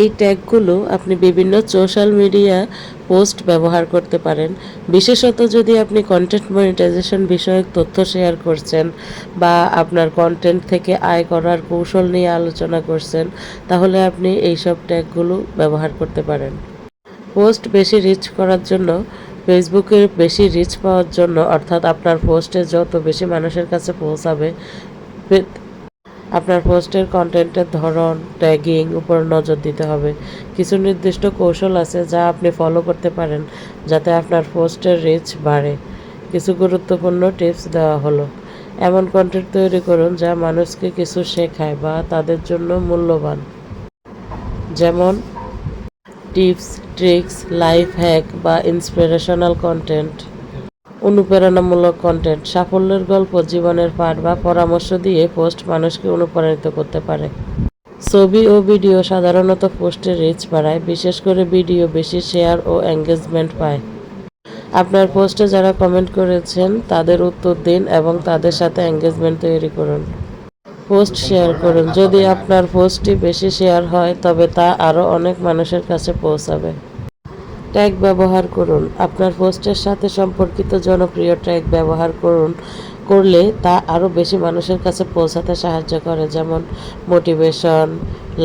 এই ট্যাগগুলো আপনি বিভিন্ন সোশ্যাল মিডিয়া পোস্ট ব্যবহার করতে পারেন। বিশেষত যদি আপনি কন্টেন্ট মনিটাইজেশন বিষয়ক তথ্য শেয়ার করছেন বা আপনার কন্টেন্ট থেকে আয় করার কৌশল নিয়ে আলোচনা করছেন, তাহলে আপনি এইসব ট্যাগগুলো ব্যবহার করতে পারেন। পোস্ট বেশি রিচ করার জন্য ফেসবুকে বেশি রিচ পাওয়ার জন্য, অর্থাৎ আপনার পোস্টে যত বেশি মানুষের কাছে পৌঁছাবে আপনার পোস্টের কন্টেন্টের ধরন, ট্যাগিং উপর নজর দিতে হবে। কিছু নির্দিষ্ট কৌশল আছে যা আপনি ফলো করতে পারেন যাতে আপনার পোস্টের রিচ বাড়ে। কিছু গুরুত্বপূর্ণ টিপস দেওয়া হলো। এমন কন্টেন্ট তৈরি করুন যা মানুষকে কিছু শেখায় বা তাদের জন্য মূল্যবান। যেমন টিপস ট্রিক্স লাইফ হ্যাক বা ইন্সপিরেশনাল কন্টেন্ট অনুপ্রেরণামূলক কন্টেন্ট সাফল্যের গল্প, জীবনের পাঠ বা পরামর্শ দিয়ে পোস্ট মানুষকে অনুপ্রাণিত করতে পারে। ছবি ও ভিডিও সাধারণত পোস্টের রিচ বাড়ায়, বিশেষ করে ভিডিও বেশি শেয়ার ও এঙ্গেজমেন্ট পায়। আপনার পোস্টে যারা কমেন্ট করেছেন, তাদের উত্তর দিন এবং তাদের সাথে এঙ্গেজমেন্ট তৈরি করুন। পোস্ট শেয়ার করুন। যদি আপনার পোস্টটি বেশি শেয়ার হয়, তবে তা আরও অনেক মানুষের কাছে পৌঁছাবে। ট্যাগ ব্যবহার করুন। আপনার পোস্টের সাথে সম্পর্কিত জনপ্রিয় ট্যাগ ব্যবহার করুন, করলে তা আরও বেশি মানুষের কাছে পৌঁছাতে সাহায্য করে, যেমন motivation,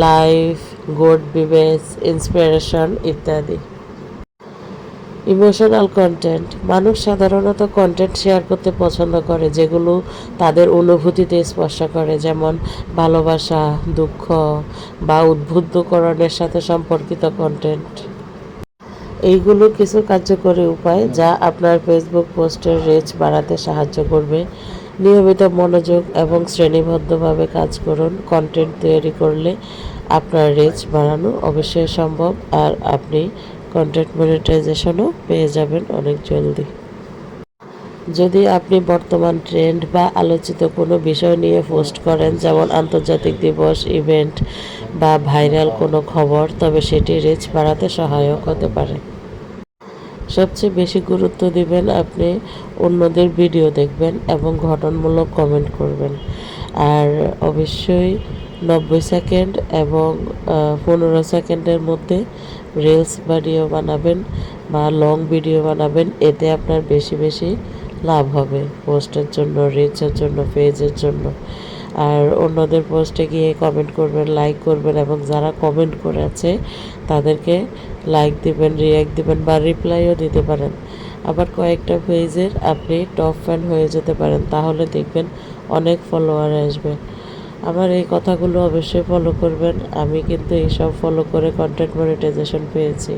life good vibes inspiration ইত্যাদি। Emotional content. মানুষ সাধারণত কন্টেন্ট শেয়ার করতে পছন্দ করে, যেগুলো তাদের অনুভূতিতে স্পর্শ করে, যেমন ভালোবাসা, দুঃখ বা উদ্বুদ্ধকরণের সাথে সম্পর্কিত কন্টেন্ট। এইগুলো কিছু কার্যকরী উপায় যা আপনার ফেসবুক পোস্টের রেচ বাড়াতে সাহায্য করবে। নিয়মিত মনোযোগ এবং শ্রেণীবদ্ধভাবে কাজ করুন। কন্টেন্ট তৈরি করলে আপনার রেচ বাড়ানো অবশ্যই সম্ভব আর আপনি কন্টেন্ট মনিটাইজেশনও পেয়ে যাবেন অনেক জলদি। যদি আপনি বর্তমান ট্রেন্ড বা আলোচিত কোনো বিষয় নিয়ে পোস্ট করেন, যেমন আন্তর্জাতিক দিবস ইভেন্ট বা ভাইরাল কোনো খবর, তবে সেটি রিচ বাড়াতে সহায়ক হতে পারে। সবচেয়ে বেশি গুরুত্ব দিবেন আপনি অন্যদের ভিডিও দেখবেন এবং ঘটনমূলক কমেন্ট করবেন। আর অবশ্যই নব্বই সেকেন্ড এবং পনেরো সেকেন্ডের মধ্যে রিলস ভিডিও বানাবেন বা লং ভিডিও বানাবেন, এতে আপনার বেশি বেশি লাভ হবে। পোস্টের জন্য রিচের জন্য পেজের জন্য। আর অন্যদের পোস্টে গিয়ে কমেন্ট করবেন লাইক করবেন এবং যারা কমেন্ট করেছে তাদেরকে লাইক দিবেন রিয়াক্ট দিবেন বা রিপ্লাইও দিতে পারেন। আবার কয়েকটা পেজের আপনি টপ ফ্যান হয়ে যেতে পারেন, তাহলে দেখবেন অনেক ফলোয়ার আসবে। আমার এই কথাগুলো অবশ্যই ফলো করবেন, আমি কিন্তু এইসব ফলো করে কন্টেন্ট মনিটাইজেশন পেয়েছি।